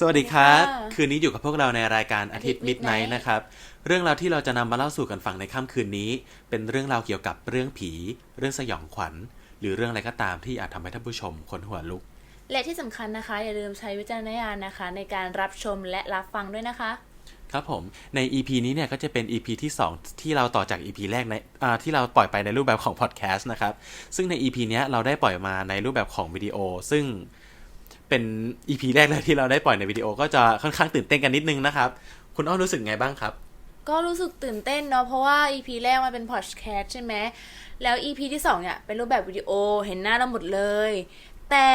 สวัสดีครับสวัสดีค่ะคืนนี้อยู่กับพวกเราในรายการอาทิตย์อาทิมิตดย์ไน Midnight นะครับ เรื่องราวที่เราจะนำมาเล่าสู่กันฟังในค่ำคืนนี้ เป็นเรื่องราวเกี่ยวกับเรื่องผี เรื่องสยองขวัญ หรือเรื่องอะไรก็ตามที่อาจทำให้ท่านผู้ชมขนหัวลุก และที่สำคัญนะคะ อย่าลืมใช้วิจารณญาณนะคะ ในการรับชมและรับฟังด้วยนะคะ ครับผมใน EP นี้เนี่ยก็จะเป็น EP ที่ 2 ที่เราต่อจาก EP แรกในอ่าที่เราปล่อยไปในรูปแบบของพอดแคสต์นะครับซึ่งใน EP เนี้ยเราได้ปล่อยมาในรูปแบบของวิดีโอ ซึ่ง เป็น EP แรกเลยที่เราได้ปล่อยในวิดีโอก็จะค่อนข้างตื่นเต้นกันนิดนึงนะครับ คุณอ้อรู้สึกไงบ้างครับ ก็รู้สึกตื่นเต้นเนาะเพราะว่า EP แรกมันเป็นพอดแคสต์ใช่ไหมแล้ว EP ที่2เนี่ยเป็นรูปแบบวิดีโอเห็นหน้าเราหมดเลย แต่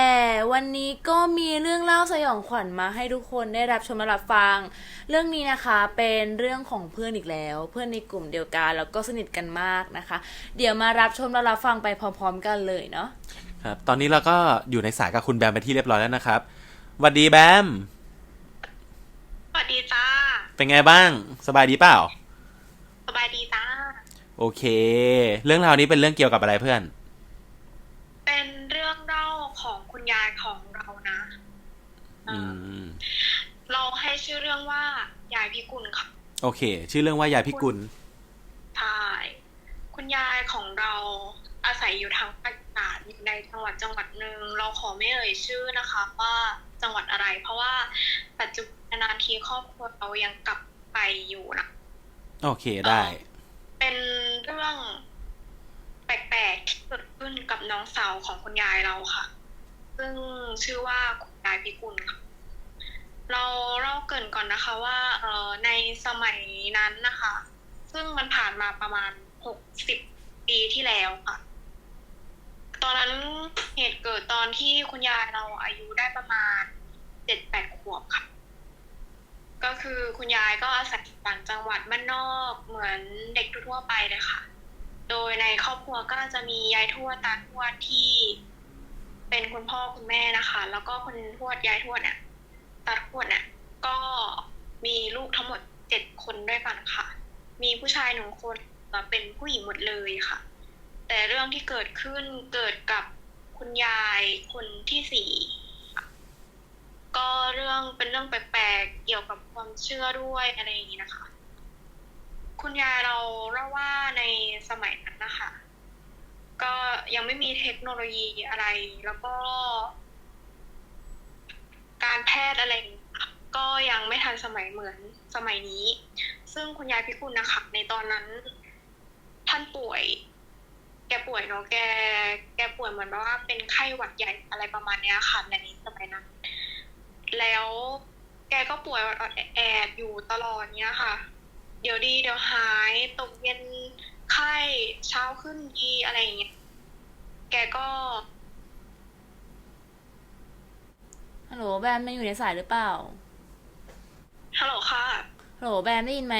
วันนี้ก็มีเรื่องเล่าสยองขวัญมาให้ทุกคนได้รับชมและรับฟัง เรื่องนี้นะคะเป็นเรื่องของเพื่อนอีกแล้ว เพื่อนในกลุ่มเดียวกันแล้วก็สนิทกันมากนะคะ เดี๋ยวมารับชมและรับฟังไปพร้อม ๆ กันเลยเนาะ ครับ ตอนนี้เราก็อยู่ในสายกับคุณแบมไปนที่เรียบร้อยแล้วนะครับสวัสดีแบมสวัสดีจ้า เป็นไงบ้าง สบายดีเปล่า สบายดีจ้า โอเค เรื่องราวนี้เป็นเรื่องเกี่ยวกับอะไรเพื่อน เป็นเรื่องเล่าของคุณยายของเรานะอืมเราให้ชื่อเรื่องว่ายายพิกุลค่ะ โอเค ชื่อเรื่องว่ายายพิกุลใช่คุณยายของเราอาศัยอยู่ทาง จังหวัดจังหวัดหนึ่งเราขอไม่เอ่ยชื่อนะคะว่าจังหวัดอะไร เพราะว่าปัจจุบันนานทีครอบครัวเรายังกลับไปอยู่นะโอเคได้ เป็นเรื่องแปลกๆที่เกิดขึ้นกับน้องสาวของคุณยายเราค่ะ ซึ่งชื่อว่าคุณยายพิกุลค่ะเราเล่าเกรินก่อนนะคะว่าเอ่อในสมัยนั้นนะคะ ซึ่งมันผ่านมาประมาณหกสิบปีที่แล้วค่ะ ตอนนั้นเหตุเกิดตอนที่คุณยายเราอายุได้ประมาณเจ็ดแปดขวบค่ะ ก็คือคุณยายก็อาศัยอยู่ต่างจังหวัดบ้านนอกเหมือนเด็กทั่วไปเลยค่ะ โดยในครอบครัวก็จะมียายทวดตาทวดที่ เป็นคุณพ่อคุณแม่นะคะ แล้วก็คุณทวดยายทวดเนี่ยตาทวดเนี่ยก็มีลูกทั้งหมดเจ็ดคนด้วยกันค่ะ มีผู้ชายหนึ่งคนและเป็นผู้หญิงหมดเลยค่ะ แต่เรื่องที่เกิดขึ้นเกิดกับคุณยายคนที่สี่ก็เรื่องเป็นเรื่องแปลกๆเกี่ยวกับความเชื่อด้วยอะไรอย่างนี้นะคะ คุณยายเราเล่าว่าในสมัยนั้นนะคะ ก็ยังไม่มีเทคโนโลยีอะไร แล้วก็ การแพทย์อะไรก็ยังไม่ทันสมัยเหมือนสมัยนี้ ซึ่งคุณยายพิกุลนะคะ ในตอนนั้นท่านป่วย แกป่วยเนาะแกแกป่วยเหมือนแบบว่าเป็นไข้หวัดใหญ่อะไรประมาณเนี้ยค่ะในสมัยนั้น แล้วแกก็ป่วยออดๆแอดๆอยู่ตลอดเนี้ยค่ะ เดี๋ยวดีเดี๋ยวหายตกเย็นไข้เช้าขึ้นดีอะไรอย่างเงี้ยแกก็ฮัลโหลแบมยังอยู่ในสายหรือเปล่าฮัลโหลค่ะฮัลโหลแบมได้ยินไหม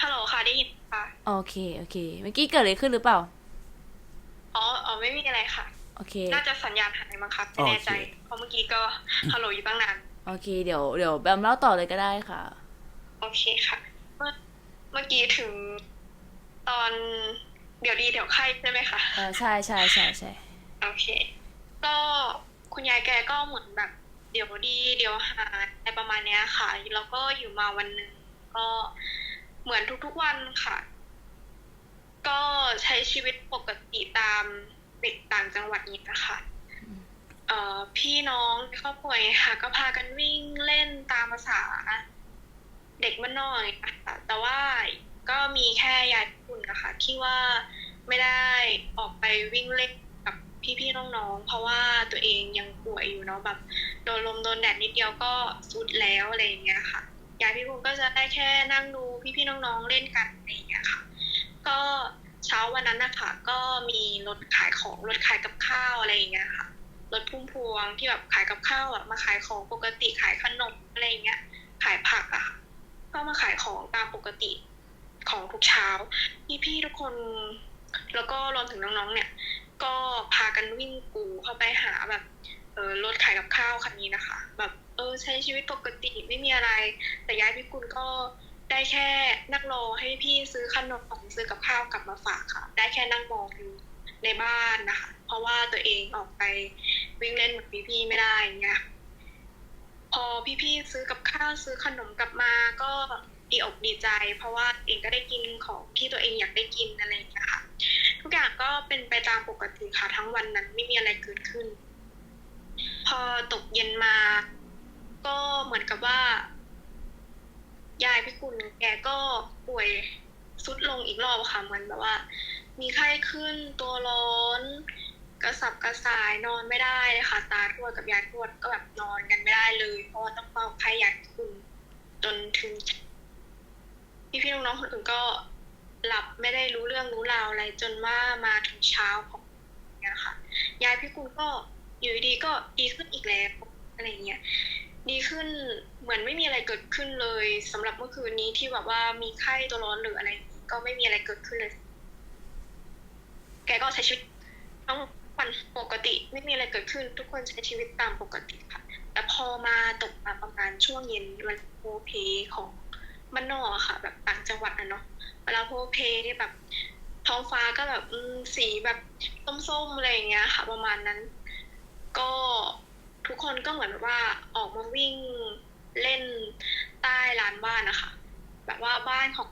ฮัลโหลค่ะได้ยินค่ะ โอเค โอเค เมื่อกี้เกิดอะไรขึ้นหรือเปล่า อ๋ออ๋อไม่มีอะไรค่ะ โอเค น่าจะสัญญาณหายมั้งครับไม่แน่ใจ เพราะเมื่อกี้ก็ฮัลโหลอยู่ตั้งนาน โอเค เดี๋ยว เดี๋ยวแบมเล่าต่อเลยก็ได้ค่ะ โอเคค่ะ เมื่อเมื่อกี้ถึงตอนเดี๋ยวดีเดี๋ยวไข้ใช่ไหมคะเออใช่ใช่ใช่ใช่โอเค ก็คุณยายแกก็เหมือนแบบ เดี๋ยวดี เดี๋ยวหายอะไรประมาณเนี้ยค่ะ แล้วก็อยู่มาวันหนึ่งก็ เหมือนทุกๆวันค่ะ ก็ใช้ชีวิตปกติตามเด็กต่างจังหวัดนี้นะคะเอ่อพี่น้องในครอบครัวค่ะ ก็พากันวิ่งเล่นตามภาษา เด็กมันนอกอย่างเงี้ยค่ะแต่ว่าก็มีแค่ยายคุณนะคะที่ว่าไม่ได้ออกไปวิ่งเล่นกับพี่ๆน้องๆเพราะว่าตัวเองยังป่วยอยู่เนาะแบบโดนลมโดนแดดนิดเดียวก็สุดแล้วอะไรอย่างเงี้ยค่ะ ยายพี่คุณก็จะได้แค่นั่งดูพี่ๆน้องๆเล่นกันอะไรอย่างเงี้ยค่ะ ก็เช้าวันนั้นนะคะก็มีรถขายของรถขายกับข้าวอะไรอย่างเงี้ยค่ะรถพุ่มพวงที่แบบขายกับข้าวอะมาขายของปกติขายขนมอะไรอย่างเงี้ย ขายผักอะค่ะก็มาขายของตามปกติของทุกเช้าพี่พี่ทุกคน แล้วก็รวมถึงน้องๆเนี่ย ก็พากันวิ่งกูเข้าไปหาแบบเออรถขายกับข้าวคันนี้นะคะ แบบ เออใช้ชีวิตปกติไม่มีอะไร แต่ยายพี่กุลก็ได้แค่นั่งรอให้พี่ซื้อขนมซื้อกับข้าวกลับมาฝากค่ะ ได้แค่นั่งมองอยู่ในบ้านนะคะ เพราะว่าตัวเองออกไปวิ่งเล่นเหมือนพี่ๆไม่ได้เงี้ยพอพี่ๆซื้อกับข้าวซื้อขนมกลับมาก็ดีอกดีใจ เพราะว่าเองก็ได้กินของที่ตัวเองอยากได้กินอะไรอย่างเงี้ยค่ะ ทุกอย่างก็เป็นไปตามปกติค่ะทั้งวันนั้นไม่มีอะไรเกิดขึ้น พอตกเย็นมา ก็เหมือนกับว่า ยายพี่กุลแกก็ป่วยสุดลงอีกรอบค่ะเหมือนแบบว่า มีไข้ขึ้นตัวร้อน กระสับกระส่ายนอนไม่ได้เลยค่ะ ตาทวดกับยายทวดก็แบบนอนกันไม่ได้เลย เพราะว่าต้องเฝ้าไข้ยายพี่กุลจนถึง พี่ๆน้องๆคนอื่นก็หลับไม่ได้รู้เรื่องรู้ราวอะไร จนว่ามาถึงเช้าของเนี่ยค่ะ ยายพี่กุลก็อยู่ดีก็ดีขึ้นอีกแล้วอะไรเงี้ย ดีขึ้นเหมือนไม่มีอะไรเกิดขึ้นเลยสำหรับเมื่อคืนนี้ที่แบบว่ามีไข้ตัวร้อนหรืออะไร ก็ไม่มีอะไรเกิดขึ้นเลย แกก็ใช้ชีวิตทั้งวันปกติ ไม่มีอะไรเกิดขึ้น ทุกคนใช้ชีวิตตามปกติค่ะ แต่พอมาตกมาประมาณช่วงเย็นวันโพเพของบ้านนอกค่ะ แบบต่างจังหวัดอะเนาะเวลาโพเพเนี่ยแบบ ท้องฟ้าก็แบบสีแบบส้มๆอะไรอย่างเงี้ย ค่ะ ประมาณนั้น ก็ ทุกคนก็เหมือนแบบว่าออกมาวิ่งเล่นใต้ลานบ้านนะคะ แบบว่าบ้านของ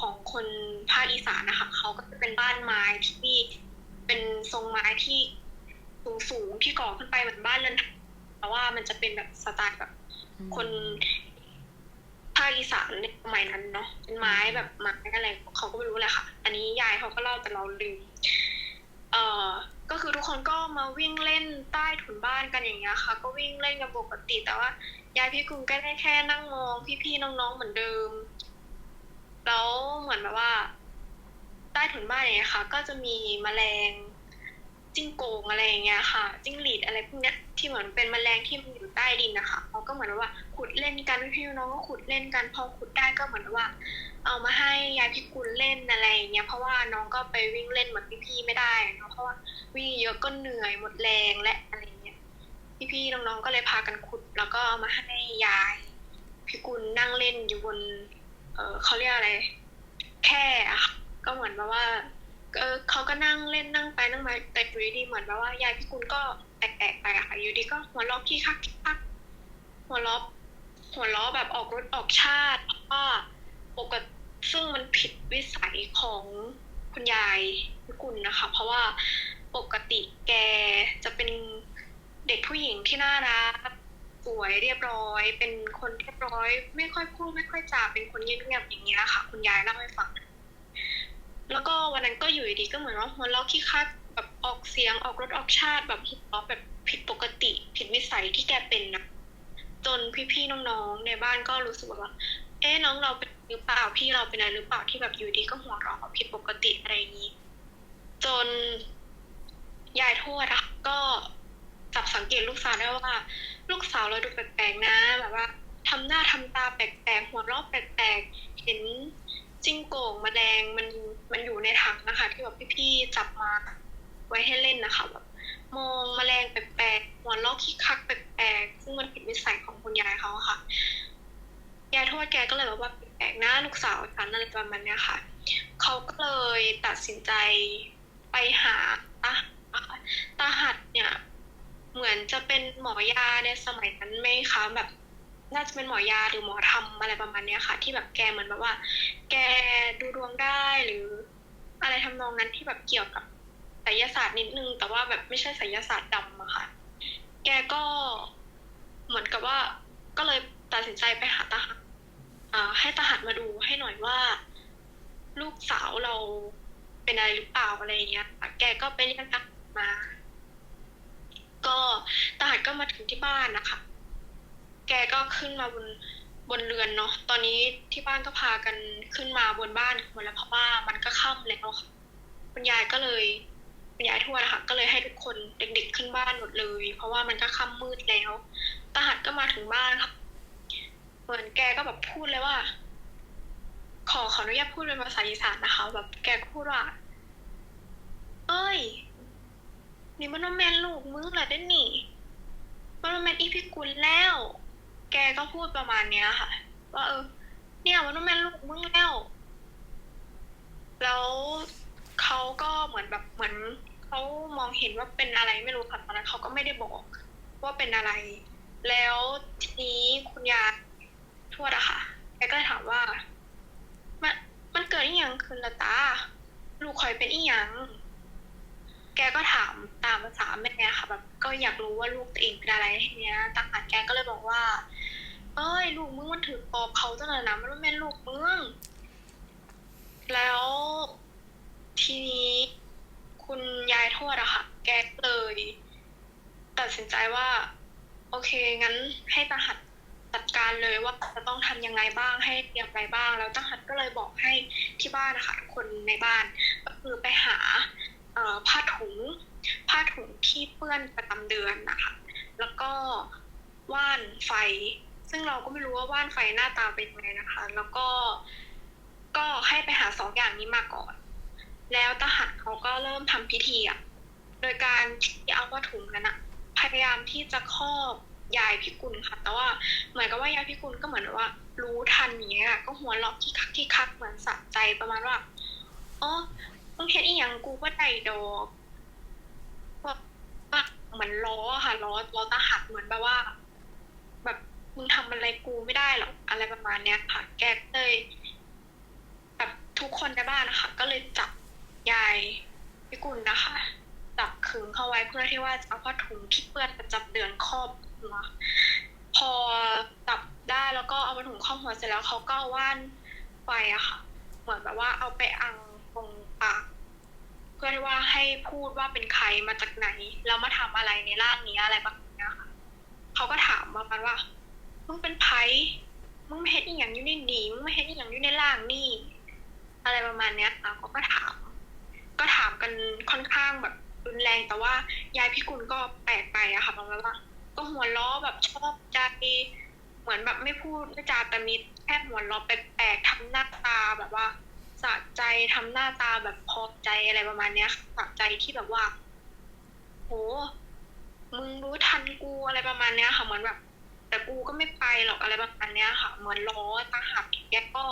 ของคนภาคอีสานนะคะเขาก็จะเป็นบ้านไม้ที่เป็นทรงไม้ที่สูงสูงที่ก่อขึ้นไปเหมือนบ้านเรือนแต่ว่ามันจะเป็นแบบสไตล์แบบคนภาคอีสานในสมัยนั้นเนาะเป็นไม้แบบไม้อะไรเขาก็ไม่รู้แหละค่ะ อันนี้ยายเขาก็เล่าแต่เราลืม เอ่อ ก็คือทุกคนก็มาวิ่งเล่นใต้ถุนบ้านกันอย่างเงี้ยค่ะ ก็วิ่งเล่นกันปกติแต่ว่ายายพี่กุ้งก็ได้แค่นั่งมองพี่ๆน้องๆเหมือนเดิม แล้วเหมือนแบบว่า ใต้ถุนบ้านอย่างเงี้ยค่ะ ก็จะมีแมลง จิ้งโกงอะไรอย่างเงี้ยค่ะ จิ้งหรีดอะไรพวกเนี้ยที่เหมือนเป็นแมลงที่มันอยู่ใต้ดินนะคะเขาก็เหมือนว่าขุดเล่นกันพี่น้องก็ขุดเล่นกันพอขุดได้ก็เหมือนว่า เอามาให้ยายพี่กุลเล่นอะไรอย่างเงี้ยเพราะว่าน้องก็ไปวิ่งเล่นเหมือนพี่ๆไม่ได้เนาะเพราะว่าวิ่งเยอะก็เหนื่อยหมดแรงและอะไรเงี้ยพี่ๆน้องๆก็เลยพากันขุด แล้วก็เอามาให้ยายพี่กุลนั่งเล่นอยู่บน เออเขาเรียกอะไร แค่อะก็เหมือนแบบว่า เออเขาก็นั่งเล่นนั่งไปนั่งมาแต่อยู่ดีเหมือนแบบว่ายายพี่กุลก็แตกๆไปอะค่ะอยู่ดีก็หัวเราะขี้คักคักหัวเราะหัวเราะแบบออกรถออกชาติว่าปกติซึ่งมันผิดวิสัยของคุณยายพี่กุลนะคะ เพราะว่าปกติแกจะเป็นเด็กผู้หญิงที่น่ารักสวยเรียบร้อย เป็นคนเรียบร้อย ไม่ค่อยพูดไม่ค่อยจาเป็นคนเงียบๆอย่างเงี้ยค่ะคุณยายเล่าให้ฟัง แล้วก็วันนั้นก็อยู่ดีก็เหมือนว่าหัวเราะขี้คักแบบออกเสียงออกรถออกชาติแบบหัวเราะแบบผิดปกติ ผิดวิสัยที่แกเป็นนะจนพี่ๆน้องๆในบ้านก็รู้สึกว่า เอ๊ะน้องเราเป็นหรือเปล่าพี่เราเป็นอะไรหรือเปล่าที่แบบอยู่ดีก็หัวเราะผิดปกติอะไรอย่างนี้ จนยายทวดอะก็จับสังเกตลูกสาวได้ว่า ลูกสาวเราดูแปลกๆนะ แบบว่าทำหน้าทำตาแปลกๆหัวเราะแปลกๆเห็นจิ้งโก่งแมลงมัน มันอยู่ในถังนะคะ ที่แบบพี่ๆจับมาไว้ให้เล่นนะคะแบบมองแมลงแปลกๆหัวลอกคิกคักแปลกๆซึ่งมันผิดวิสัยของคุณยายเขาค่ะยายทวดแกก็เลยแบอกว่าแปลกๆนะลูกสาวฉันอะไรประมาณเนี้ยค่ะเขาก็เลยตัดสินใจไปหาตาตาหัดเนี่ย เหมือนจะเป็นหมอยาในสมัยนั้นไหมคะแบบ น่าจะเป็นหมอยาหรือหมอทำอะไรประมาณเนี้ยค่ะ ที่แบบแกเหมือนแบบว่า แกดูดวงได้หรือ อะไรทำนองนั้นที่แบบเกี่ยวกับไสยศาสตร์นิดนึง แต่ว่าแบบไม่ใช่ไสยศาสตร์ดำอะค่ะ แกก็เหมือนกับว่าก็เลยตัดสินใจไปหาตาหัดอ่าให้ตาหัดมาดูให้หน่อยว่า ลูกสาวเราเป็นอะไรหรือเปล่าอะไรเงี้ยแกก็ไปเรียกตาหัดมา ก็ตาหัดก็มาถึงที่บ้านนะคะ แกก็ขึ้นมาบนบนเรือนเนาะ ตอนนี้ที่บ้านก็พากันขึ้นมาบนบ้านหมดแล้วเพราะว่ามันก็ค่ำแล้วค่ะคุณยายก็เลยคุณยายทวดนะคะก็เลยให้ทุกคนเด็ก ๆ ขึ้นบ้านหมดเลย เพราะว่ามันก็ค่ำมืดแล้วตาหัดก็มาถึงบ้านค่ะเหมือนแกก็แบบพูดเลยว่า ขอขออนุญาตพูดเป็นภาษาอีสานนะคะ แบบแกพูดว่า เอ้ย นี่มันว่าแมนลูกมึงเหรอเด้นนี่มันเป็นอีพิกุลแล้ว กก็พูดประมาณเนี้ยค่ะ ว่าเออ เนี่ยมันต้องเป็นลูกมึงแล้วแล้วเขาก็เหมือนแบบเหมือนเขามองเห็นว่าเป็นอะไรไม่รู้ค่ะตอนนั้นเขาก็ไม่ได้บอก ว่าเป็นอะไร แล้วทีนี้คุณยายทวดอะค่ะแกก็ถามว่า มันมันเกิดอีหยังขึ้นละตาลูกคอยเป็นอีหยัง แกก็ถามตามภาษาแม่ค่ะแบบก็อยากรู้ว่าลูกตัวเองเป็นอะไรทีเนี้ยทหารแกก็เลยบอกว่า เอ้ยลูกมึงมันถือปอบเขาจังเลยนะมันไม่แม่นลูกมึงแล้วทีนี้คุณยายทวดอะค่ะ แกเลยตัดสินใจว่า โอเคงั้นให้ตาหัดจัดการเลยว่าจะต้องทำยังไงบ้างให้เตรียมอะไรบ้าง แล้วตาหัดก็เลยบอกให้ที่บ้านนะคะทุกคนในบ้าน ก็คือไปหาเอ่อผ้าถุง ที่เปื้อนประจำเดือนนะคะ แล้วก็ว่านไฟ ซึ่งเราก็ไม่รู้ว่าว่านไฟหน้าตาเป็นไงนะคะ แล้วก็ก็ให้ไปหาสองอย่างนี้มาก่อน แล้วตาหัดเขาก็เริ่มทำพิธีอะ โดยการที่เอาผ้าถุงนั้นอะพยายามที่จะครอบยายพิกุลค่ะ แต่ว่าเหมือนกับว่ายายพิกุลก็เหมือนว่า รู้ทันอย่างเงี้ยก็หัวเราะที่คักที่คักเหมือนสะใจประมาณว่าอ๋อมึงเฮ็ดอีหยังกูว่าใดดอก เหมือนล้อค่ะล้อล้อตาหักเหมือนแบบว่า แบบมึงทำอะไรกูไม่ได้หรอกอะไรประมาณเนี้ยค่ะ แกเลยแบบทุกคนในบ้านนะคะก็เลยจับยายพิกุลนะคะจับขึงเข้าไว้เพื่อที่ว่าจะเอาผ้าถุงที่เปื้อนประจำเดือนครอบหัวพอจับได้แล้วก็เอาผ้าถุงครอบหัวเสร็จแล้วเขาก็ว่านไฟอะค่ะ เหมือนแบบว่าเอาไปอัง เพื่อที่ว่าให้พูดว่าเป็นใครมาจากไหน แล้วมาทำอะไรในร่างนี้อะไรแบบนี้ค่ะเขาก็ถามประมาณว่า มึงเป็นไผมึงไม่เฮ็ดอีหยังอยู่ในนี้มึงไม่เฮ็ดอีหยังอยู่ในร่างนี่ อะไรประมาณเนี้ยค่ะเขาก็ถาม ก็ถามกันค่อนข้างแบบรุนแรงแต่ว่ายายพิกุลก็แปลกไปอะค่ะประมาณว่า ก็หัวล้อแบบชอบใจเหมือนแบบไม่พูดไม่จาแต่มีแค่หัวล้อแปลกๆทำหน้าตาแบบว่าะใจทำหน้าตาแบบพอใจอะไรประมาณเนี้ยค่ะสะใจที่แบบว่า โห มึงรู้ทันกูอะไรประมาณเนี้ยค่ะเหมือนแบบ แต่กูก็ไม่ไปหรอกอะไรประมาณเนี้ยค่ะ เหมือนล้อตาหักแกก็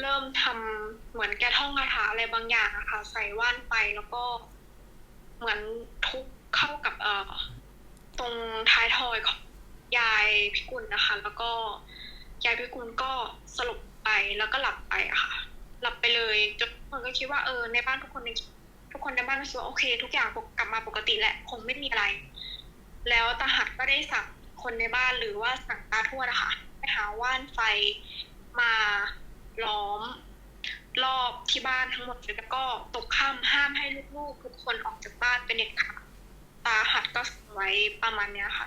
เริ่มทำเหมือนแกท่องคาถาอะไรบางอย่างอะค่ะ ใส่ว่านไปแล้วก็ เหมือนทุบเข้ากับเอ่อตรงท้ายทอยของยายพิกุลนะคะ แล้วก็ยายพิกุลก็สลบไปแล้วก็หลับไปอะค่ะ หลับไปเลยจนทุกคนก็คิดว่าเออในบ้านทุกคนในทุกคนในบ้านก็คิดว่าโอเค ทุกอย่างกลับมาปกติแหละคงไม่มีอะไร แล้วตาหัดก็ได้สั่งคนในบ้านหรือว่าสั่งตาทวดอะค่ะไปหาว่านไฟมาล้อมรอบที่บ้านทั้งหมดแล้วก็ตกค่ำห้ามให้ลูกๆทุกคนออกจากบ้านเป็นเด็ดขาดตาหัดก็สั่งไว้ประมาณเนี้ยค่ะ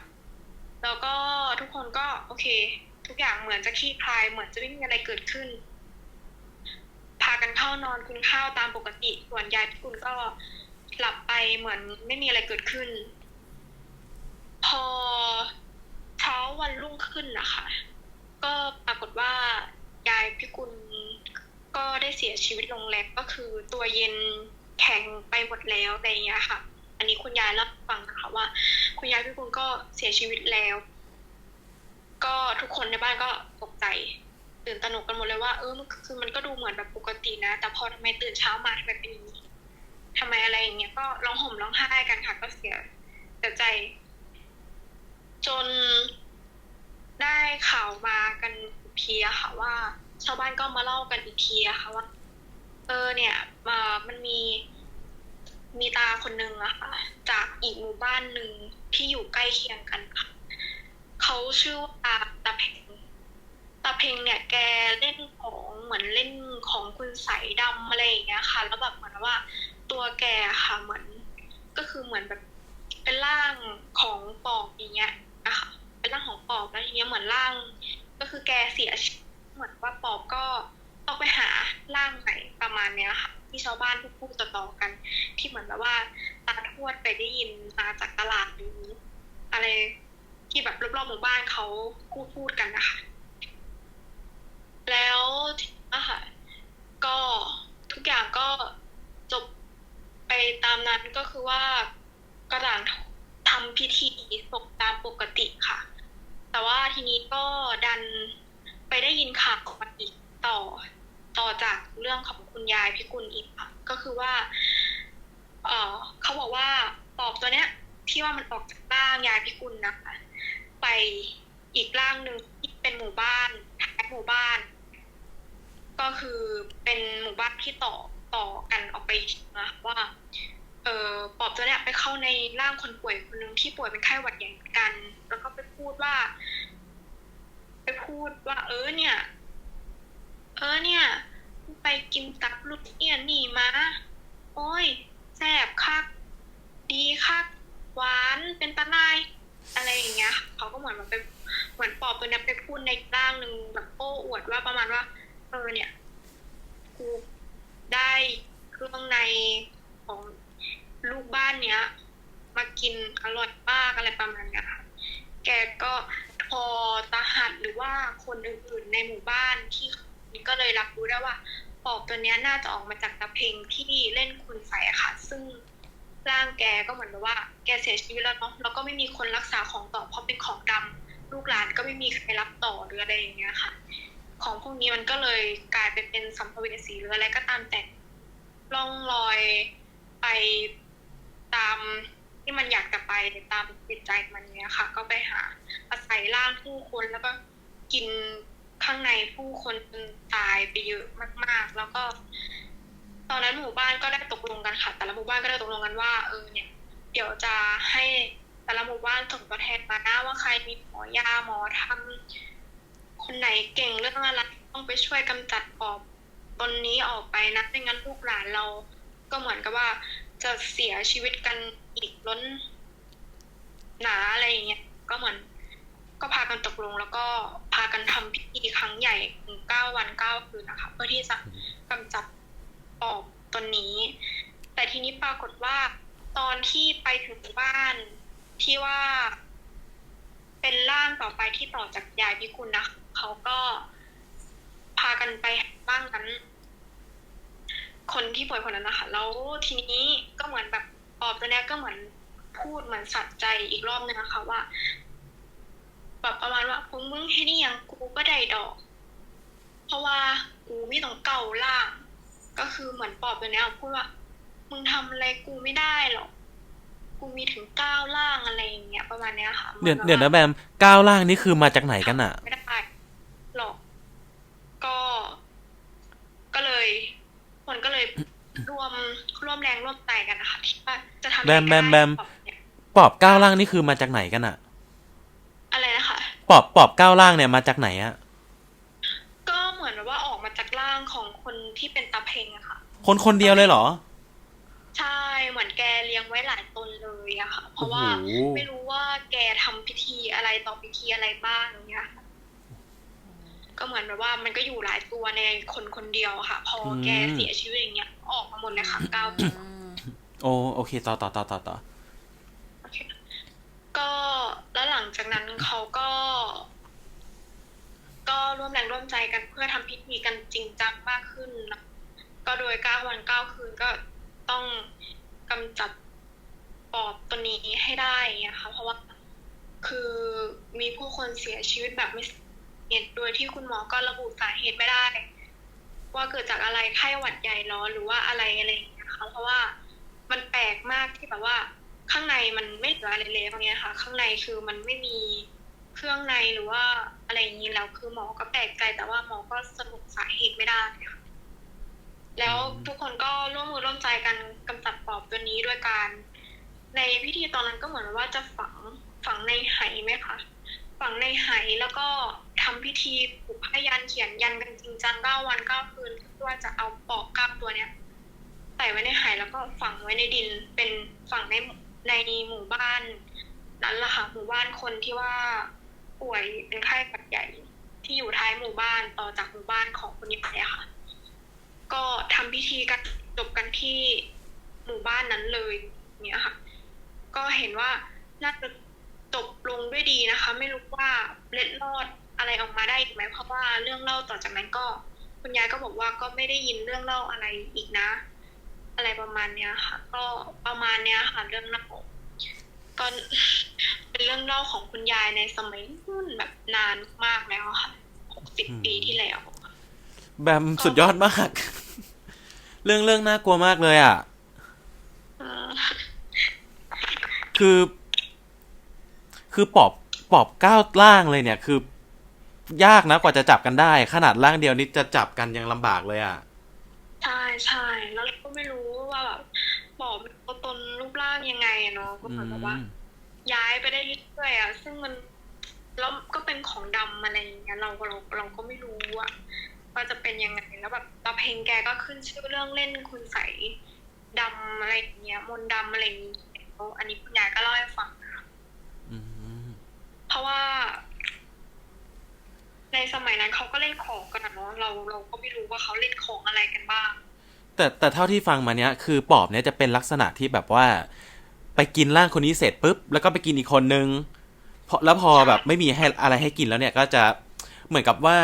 แล้วก็ทุกคนก็โอเค ทุกอย่างเหมือนจะคลี่คลายเหมือนจะไม่มีอะไรเกิดขึ้นากันเข้านอนกินข้าวตามปกติ ส่วนยายพี่กุลก็หลับไปเหมือนไม่มีอะไรเกิดขึ้น พอเช้าวันรุ่งขึ้นนะคะก็ปรากฏว่ายายพิกุลก็ได้เสียชีวิตลงแล้วก็คือตัวเย็นแข็งไปหมดแล้วอะไรอย่างเงี้ยค่ะ อันนี้คุณยายเล่าให้ฟังนะคะว่า คุณยายพิกุลก็เสียชีวิตแล้ว ก็ทุกคนในบ้านก็ตกใจ ตื่นตระหนกกันหมดเลยว่าเออมันคือมันก็ดูเหมือนแบบปกตินะ แต่พอทำไมตื่นเช้ามาทำไมเป็นอย่างนี้ทำไมอะไรอย่างเงี้ยก็ร้องห่มร้องไห้กันค่ะก็เสียเสียใจ จนได้ข่าวมากันทีอะค่ะว่า ชาวบ้านก็มาเล่ากันอีกทีอะค่ะว่า เออเนี่ยมามันมีมีตาคนนึงอะค่ะ จากอีกหมู่บ้านหนึ่งที่อยู่ใกล้เคียงกันค่ะเขาชื่อว่าตาตาเพ็งาเพ็งเนี่ยแกเล่นของเหมือนเล่นของคุณใสยดำอะไรอย่างเงี้ยค่ะ แล้วแบบเหมือนว่าตัวแกค่ะเหมือนก็คือเหมือนแบบเป็นร่างของปอบอย่างเงี้ยนะคะเป็นร่างของปอบแล้วทีเนี้ยเหมือนร่าง ก็คือแกเสียเหมือนว่าปอบก็ต้องไปหาร่างใหม่ประมาณเนี้ยค่ะ ที่ชาวบ้านพูดต่อๆกัน ที่เหมือนแบบว่าตาทวดไปได้ยินมาจากตลาดหรืออะไรที่แบบรอบๆหมู่บ้านเขาพูดพูดๆกันนะคะ แล้วอะค่ะก็ทุกอย่างก็จบไปตามนั้นก็คือว่ากระด่างทำพิธีศพตามปกติค่ะ แต่ว่าทีนี้ก็ดันไปได้ยินข่าวมาอีกต่อต่อจากเรื่องของคุณยายพิกุลอีกค่ะก็คือว่า เออเขาบอกว่าปอบตัวเนี้ย ที่ว่ามันออกจากร่างยายพิกุลนะคะไปอีกร่างหนึ่งที่เป็นหมู่บ้านท้ายหมู่บ้าน ก็คือเป็นหมู่บ้านที่ต่อต่อกันออกไปนะว่าเออปอบตัวเนี้ยไปเข้าในร่างคนป่วยคนหนึ่งที่ป่วยเป็นไข้หวัดใหญ่กัน แล้วก็ไปพูดว่า ไปพูดว่า เออเนี่ย เออเนี่ย ไปกินตับลุดเอียนนี่มาโอ้ยแซ่บคักดีคักหวานเป็นตะนายอะไรอย่างเงี้ยเขาก็เหมือนมันไปเหมือนปอบตัวเนี้ยไปพูดในร่างหนึ่งแบบโอ้อวดว่าประมาณว่า เออเนี่ยกูได้เครื่องในของลูกบ้านเนี้ย มากินอร่อยมากอะไรประมาณเนี้ยค่ะแกก็พอตาหัดหรือว่าคนอื่นๆในหมู่บ้านที่ก็เลยรับรู้ได้ว่าปอบตัวเนี้ยน่าจะออกมาจากตะเพงที่เล่นคุณใส่ค่ะ ซึ่งร่างแกก็เหมือนกับว่า แกเสียชีวิตแล้วเนาะแล้วก็ไม่มีคนรักษาของต่อเพราะเป็นของดำลูกหลานก็ไม่มีใครรับต่อหรืออะไรอย่างเงี้ยค่ะ ของพวกนี้มันก็เลยกลายไปเป็นสัมภเวสีหรืออะไรก็ตามแต่ล่องลอยไปตามที่มันอยากจะไปตามจิตใจมันเนี้ยค่ะ ก็ไปหาอาศัยร่างผู้คนแล้วก็กินข้างในผู้คนจนตายไปเยอะมาก ๆ แล้วก็ ตอนนั้นหมู่บ้านก็ได้ตกลงกันค่ะ แต่ละหมู่บ้านก็ได้ตกลงกันว่า เออเนี่ย เดี๋ยวจะให้แต่ละหมู่บ้านส่งตัวแทนมานะว่าใครมีหมอยาหมอทำ คนไหนเก่งเรื่องอะไรต้องไปช่วยกำจัดปอบตนนี้ออกไปนะไม่งั้นลูกหลานเรา ก็เหมือนกับว่าจะเสียชีวิตกันอีกล้นหนาอะไรอย่างเงี้ยก็เหมือน ก็พากันตกลงแล้วก็พากันทำพิธีครั้งใหญ่เก้าวันเก้าคืนนะคะเพื่อที่จะกำจัดปอบตนนี้ แต่ทีนี้ปรากฏว่าตอนที่ไปถึงบ้านที่ว่า เป็นร่างต่อไปที่ต่อจากยายพิกุลนะ เขาก็พากันไปบ้างนั้น คนที่ป่วยคนนั้นนะคะ แล้วทีนี้ก็เหมือนแบบปอบตัวเนี้ยก็เหมือนพูดเหมือนสัตใจอีกรอบนึงนะคะว่าแบบประมาณว่าพวกมึงให้นี่ยังกูก็ได้ดอก เพราะว่ากูไม่ต้องเก่าล่าง ก็คือเหมือนปอบตัวเนี้ยพูดว่า มึงทำอะไรกูไม่ได้หรอกกูมีถึงเก้าล่างอะไรอย่างเงี้ยประมาณเนี้ยค่ะเดี๋ยวเดี๋ยวนะแบมก้าวล่างนี่คือมาจากไหนกันอะ ไม่ได้หรอก ก็ ก็เลย คนก็เลยร่วมร่วมแรงร่วมใจกันนะคะที่ว่าจะทำยังแบไงมก็แบมได้แบม ปอบเนี่ยปอบก้าวล่างนี่คือมาจากไหนกันอะอะไรนะคะปอบปอบก้าวล่างเนี่ยมาจากไหนอะก็เหมือนว่าออกมาจากร่างของคนที่เป็นตาเพงอะค่ะ คนคนเดียวเลยเหรอ ใช่เหมือนแกเลี้ยงไว้หลายตนเลยอะค่ะ เพราะว่าโอ้โห ไม่รู้ว่าแกทำพิธีอะไรต่อพิธีอะไรบ้างอย่างเงี้ยค่ะ ก็เหมือนแบบว่ามันก็อยู่หลายตัวในคนคนเดียวอะค่ะ พออมแกเสียชีวิตอย่างเงี้ยออกมาหมดเลยค่ะเก้าตัวอืมโอ้โอเค ต่อต่อต่อต่อต่อโอเคก็แล้วหลังจากนั้นเขาก็ ก็ร่วมแรงร่วมใจกันเพื่อทำพิธีกันจริงจังมากขึ้นนะก็โดยเก้าวันเก้าคืนก็ต้องกำจัดปอบตัวนี้ให้ได้อย่างเงี้ยค่ะเพราะว่าคือมีผู้คนเสียชีวิตแบบไม่ทราบ เหตุโดยที่คุณหมอก็ระบุสาเหตุไม่ได้ ว่าเกิดจากอะไรไข้หวัดใหญ่ร้อนหรือว่าอะไรอะไรอย่างเงี้ยค่ะเพราะว่ามันแปลกมากที่แบบว่า ข้างในมันไม่เหลืออะไรเลยตรงเนี้ยค่ะ ข้างในคือมันไม่มีเครื่องในหรือว่าอะไรอย่างนี้แล้วคือหมอก็แปลกใจแต่ว่าหมอก็สรุปสาเหตุไม่ได้ค่ะแล้วทุกคนก็ร่วมมือร่วมใจกันกำจัดปอบตัวนี้ด้วยการ ในพิธีตอนนั้นก็เหมือนว่าจะฝังฝังในไหไหมคะ ฝังในไหแล้วก็ทำพิธีผูกผ้ยันเขียนยันกันจริงจังเก้าวันเก้าคืนเพื่อว่าจะเอาปอบเก้าตัวเนี้ยใส่ไว้ในไหแล้วก็ฝังไว้ในดิน เป็นฝังในในหมู่บ้านนั้นละค่ะหมู่บ้านคนที่ว่าป่วยเป็นไข้หวัดใหญ่ที่อยู่ท้ายหมู่บ้านต่อจากหมู่บ้านของคุณยายอะค่ะ ก็ทำพิธีกันจบกันที่หมู่บ้านนั้นเลยเนี่ยค่ะ ก็เห็นว่าน่าจะ จบลงด้วยดีนะคะ ไม่รู้ว่าเล็ดลอดอะไรออกมาได้อีกไหมเพราะว่าเรื่องเล่าต่อจากนั้นก็ คุณยายก็บอกว่าก็ไม่ได้ยินเรื่องเล่าอะไรอีกนะ อะไรประมาณเนี้ยค่ะ ก็ประมาณเนี้ยค่ะ เรื่องเล่าก็เป็นเรื่องเล่าของคุณยายในสมัยนู่นแบบนานมากแล้วอะค่ะหกสิบปีที่แล้วแบมสุดยอดมาก เรื่องเรื่องน่ากลัวมากเลยอะเออคือ คือปอบปอบเก้าร่างเลยเนี่ยคือ ยากนะกว่าจะจับกันได้ ขนาดร่างเดียวนี่จะจับกันยังลำบากเลยอะใช่ใช่แล้วเราก็ไม่รู้ว่าแบบปอบเป็นตัวตนรูปร่างยังไงอะเนาะก็อืเหมือนแบบว่ามย้ายไปได้เรื่อยๆอะซึ่งมันแล้วก็เป็นของดำอะไรอย่างเงี้ยเราเราเราก็ไม่รู้อะว่าจะเป็นยังไงแล้วแบบตาเพลงแกก็ขึ้นชื่อเรื่องเล่นคุณใสยดำอะไรอย่างเงี้ยมนต์ดำอะไรอย่างเงี้ยแล้วอันนี้คุณยายก็เล่าให้ฟังนะคะอืม เพราะว่า ในสมัยนั้นเขาก็เล่นของกันอะเนาะเราเราก็ไม่รู้ว่าเขาเล่นของอะไรกันบ้าง แต่แต่เท่าที่ฟังมาเนี้ยคือปอบเนี้ยจะเป็นลักษณะที่แบบว่า ไปกินร่างคนนี้เสร็จปุ๊บแล้วก็ไปกินอีกคนนึงพอแล้วพอแบบไม่มีให้อะไรให้กินแล้วเนี่ยก็จะเหมือนกับว่า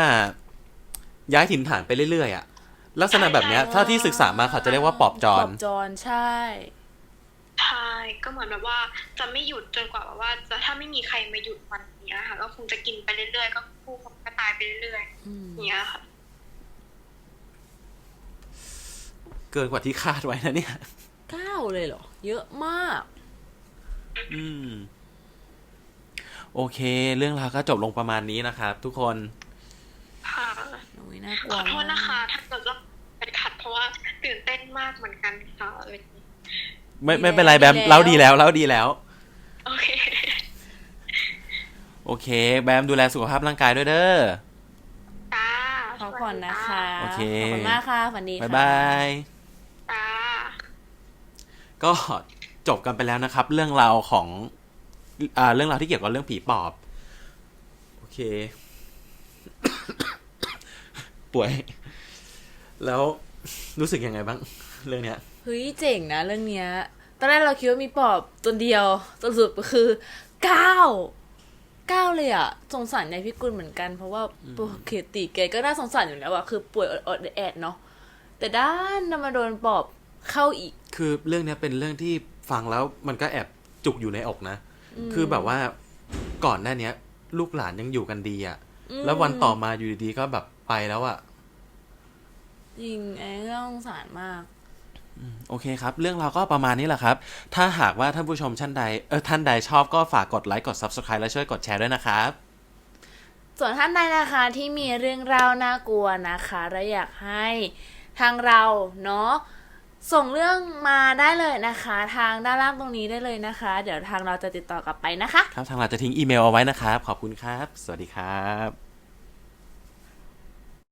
ย้ายถิ่นฐานไปเรื่อยๆอะลักษณะแบบเนี้ยใช่เท่าที่ศึกษามาเขาจะเรียกว่าปอบจปรอบจรใช่ ใช่ก็เหมือนแบบว่าจะไม่หยุดจนกว่าแบบว่า จะถ้าไม่มีใครมาหยุดมันเนี้ยค่ะก็คงจะกินไปเรื่อยๆก็คู่คนก็ตายไปเรื่อยอืมๆเนี้ยค่ะ เกินกว่าที่คาดไว้นะเนี่ยเก้าเลยเหรอ เยอะมาก อืม โอเค เรื่องราวก็จบลงประมาณนี้นะครับทุกคนค่ะโอ้ยน่ากลัขวอโทษนะคะมากถ้าเกิดว่าเป็นขัดเพราะว่าตื่นเต้นมากเหมือนกันค่ะเออ ไม่ไม่เป็นไรแบมเล่าดีแล้วเล่าดีแล้ว โอเค โอเค แบมดูแลสุขภาพร่างกายด้วยเด้อจ้าพักผ่อนนะคะ โอเค ขอบคุณมากค่ะฝันดีบ๊ายค่ะบายจ้าก็จบกันไปแล้วนะครับ เรื่องราวของอ่าเรื่องราวที่เกี่ยวกับเรื่องผีปอบ โอเค ป่วย แล้วรู้สึกยังไงบ้าง เรื่องเนี้ย เฮ้ยเจ๋งนะเรื่องเนี้ย ตอนแรกเราคิดว่ามีปอบตัวเดียวตัวสุดก็คือเก้าเก้าเลยอะสงสารในายพี่กุลเหมือนกันเพราะว่าปกติแกก็น่าสงสารอยู่แล้วอะคือป่วยอดๆแอดๆเนาะแต่ด้านนำมาโดนปอบเข้าอีก คือเรื่องเนี้ยเป็นเรื่องที่ฟังแล้วมันก็แอบจุกอยู่ในอกนะ คือแบบว่าก่อนหน้าเนี้ยลูกหลานยังอยู่กันดีอะอืมแล้ววันต่อมาอยู่ดีๆก็แบบไปแล้วอะจริงไอ้ก็สงสารมาก โอเคครับ เรื่องราวก็ประมาณนี้แหละครับ ถ้าหากว่าท่านผู้ชมท่านใดเออท่านใดชอบก็ฝากกดไลค์กด Subscribe และช่วยกดแชร์ด้วยนะครับ ส่วนท่านใดนะคะที่มีเรื่องราวน่ากลัวนะคะและอยากให้ทางเราเนาะส่งเรื่องมาได้เลยนะคะ ทางด้านล่างตรงนี้ได้เลยนะคะ เดี๋ยวทางเราจะติดต่อ กลับไปนะคะ ครับทางเราจะทิ้งอีเมลเอาไว้นะครับ ขอบคุณครับ สวัสดีครับ